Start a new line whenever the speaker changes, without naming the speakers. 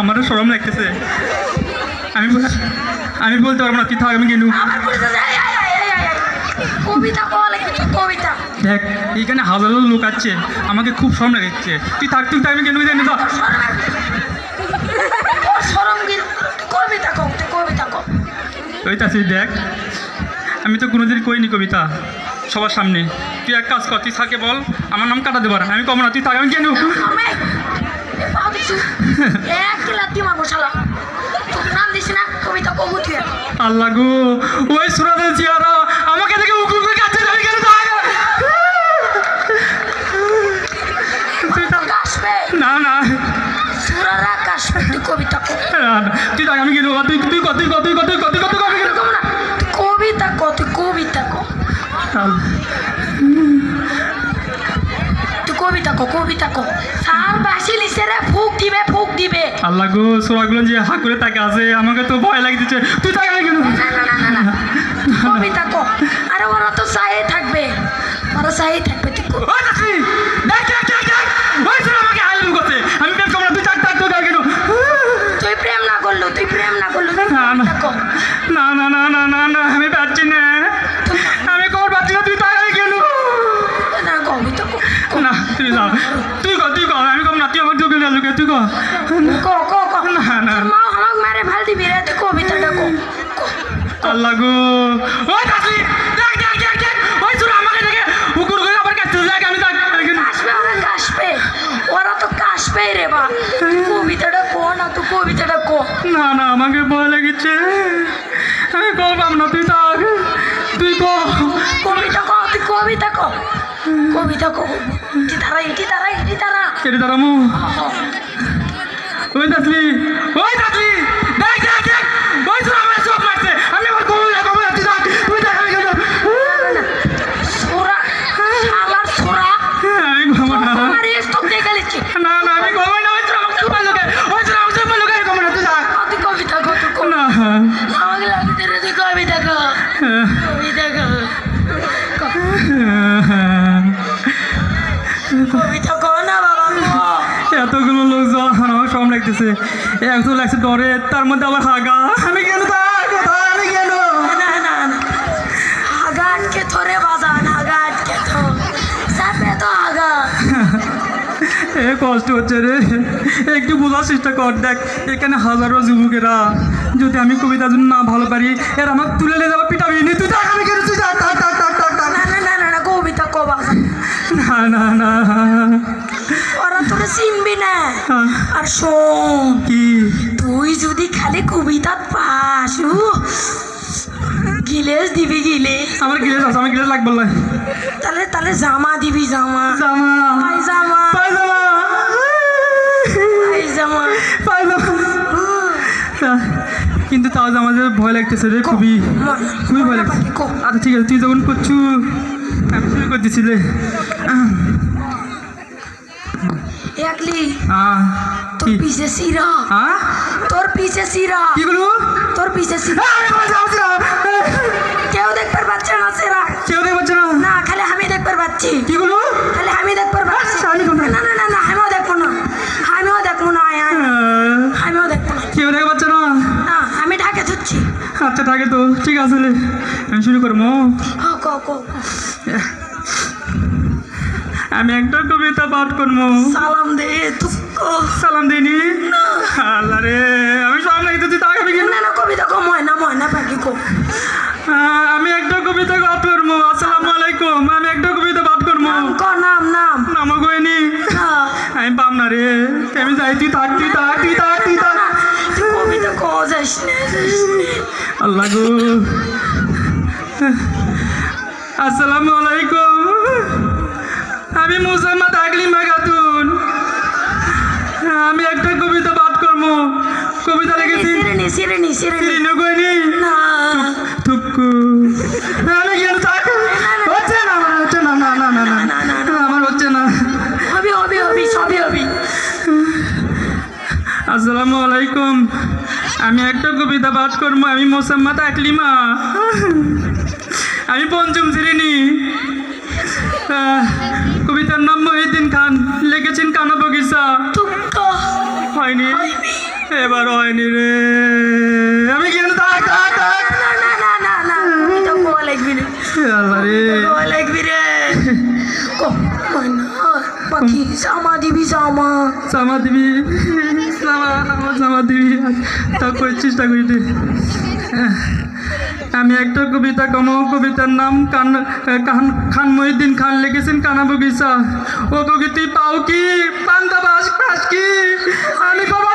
আমারও সরম লাগতেছে। আমি আমি বলতে পারব না তুই থাক আমি গেলু দেখ এইখানে হাজারো লোক আছে আমাকে খুব সরম লাগছে তুই থাক তুই আমি গেলু। জানি তো ওই তাছি দেখ আমি তো কোনোদিন কইনি কবিতা সবার সামনে। তুই এক কাজ কর তুই থাকে বল আমার নাম কাটা দেবার আমি কম না তুই থাক আমি কেন
এক লাতি মারবো শালা নাম দিস না কবিতা কবু তুই।
আল্লাহ গো ওই সুরাদের চেয়ারা আমাকে দেখে উকুল করে কাছে যাবে কেন না না।
সুরারা কাশবে তুই কবিতা
তুই থাক আমি তুই তুই কত কত কত কত কত
তুই কবিতা কও তুই কবিতা কও তুই কবিতা কও কবিতা কও দিবে
আল্লাহ গো সোরাগুলো যে হাঁ করে তাকে আছে আমাকে তো ভয় লাগে দিচ্ছে তুই থাক আমি গেলু
না না না না না তুই আরে ওরা তো সায়ে থাকবে ওরা সায়ে থাকবে তুই
দেখি দেখ দেখ দেখ ওই সুরা আমাকে হাইলুম করছে আমি প্রেম করব তুই থাক তোকে আর গেলু
তুই প্রেম না করল তুই প্রেম না করল
না, না। না না না না না আমি পাচ্ছি না আমি কর পাচ্ছি না তুই তাই কেন
না কবিতা কও
না তুই যা তুই কর তুই কর আমি কম না তুই চোখে তুই
কো কো কো।
না, না।
মা আমাকে মারে ভালো দিবি রে তুই কবিতাটা কো কো।
আল্লাহ গো। ওই দাসি দেখ দেখ দেখ দেখ। ওই সুরা আমাকে দেখে উকুর করে আবার কাছে দেখ আমি তাক
কাশবে ওরা কাশবে। ওরা তো কাশবে রে বা কবিতাটা কো না তুই কবিতাটা কো।
না না আমাকে ভয় লেগেছে আমি করবাম না তুই তাক। তুই কর
কবিতা কো তুই কবিতা কো। কবিতা কো। ইটি তারা ইটি তারা ইটি তারা
কেটে দাঁড়ামু ওই দাসলি ওই দাসলি। আমার সব লাগতেছে একজন লাগছে ডরে তার মধ্যে আবার হাগা। আমি কেন তার আমি কেন?
না না না। আটকে বাজান আটকে তো
এ কষ্ট হচ্ছে রে। একটু বোঝার চেষ্টা কর দেখ এখানে হাজারো যুবকেরা যদি আমি কবিতা যদি না ভালো পারি এর আমাকে তুলে নিয়ে যাব পিটাবি নি। তুই আমি কেন তুই।
না না না না কবিতা কবা।
না না না।
চিনবি না। আর শোন তুই যদি খালি কবিতা পাস গিলেস দিবি গিলেস
আমার গিলেস আছে আমার গিলেস লাগবে না।
তাহলে তাহলে জামা দিবি জামা।
জামা।
পায়জামা।
পায়জামা।
পায়জামা।
পায়জামা।
হুম,
কিন্তু তাও যে আমাদের ভয় লাগতেছে রে খুবই। খুবই ভয় লাগছে। আচ্ছা ঠিক আছে তুই যখন করছু আমি শুরু করে আহ,
তোর পিছে সিরা।
হ্যাঁ
তোর পিছে সিরা।
কি করব
তোর পিছে
না।
কেউ দেখবার পাচ্ছে না সিরা।
কেউ দেখতে পাচ্ছে না।
না খালি আমি দেখবার পাচ্ছি।
কি করব
খালি আমি দেখবার পাচ্ছি। না না না না আমিও দেখব না। আমিও দেখব না। আমিও দেখব না।
কেউ দেখতে পাচ্ছে না?
না আমি ঢাকে ধুচ্ছি
আচ্ছা থাকে তো। ঠিক আছে। আমি শুরু করব।
হ কো কো।
আমি একটা কবিতা পাঠ করব।
সালাম দে
সালাম দিনি আল্লাহ রে আমি সব নাই তুই তাকে আমি
না না কবিতা কো ময়না ময়না পাখি কো।
আমি একটা কবিতা পাঠ করব। আসসালামু আলাইকুম আমি একটা কবিতা পাঠ করব।
নাম ক নাম নাম।
গয়নি আমি পাম না রে আমি যাই তুই থাক তুই থাক তুই থাক তুই থাক।
কবিতা কো যাস।
আল্লাহ গো। আসসালামু আলাইকুম। আমি মুসাম্মদ আকলিমা খাতুন আমি একটা কবিতা পাঠ করব কবিতা লিখেছি। আমি কেন হচ্ছে না আমার হচ্ছে না না না না না।
না, না, না।
আমার হচ্ছে না।
হবি হবি হবি সবই হবি।
আসসালামু আলাইকুম। আমি একটা কবিতা পাঠ করব আমি মোসাম্মদ আকলিমা আমি পঞ্চম শ্রেণি। কানা বগিচা হয়নি? এবার হয়নি রে। আমি কেন থাক থাক থাক। চেষ্টা করি আমি একটা কবিতা কম, কবিতার নাম কান কান, খান মহিউদ্দিন খান লিখেছেন কানা বগিচা ও কবিতি পাও কি? পান্তা বাস কি? আমি কবা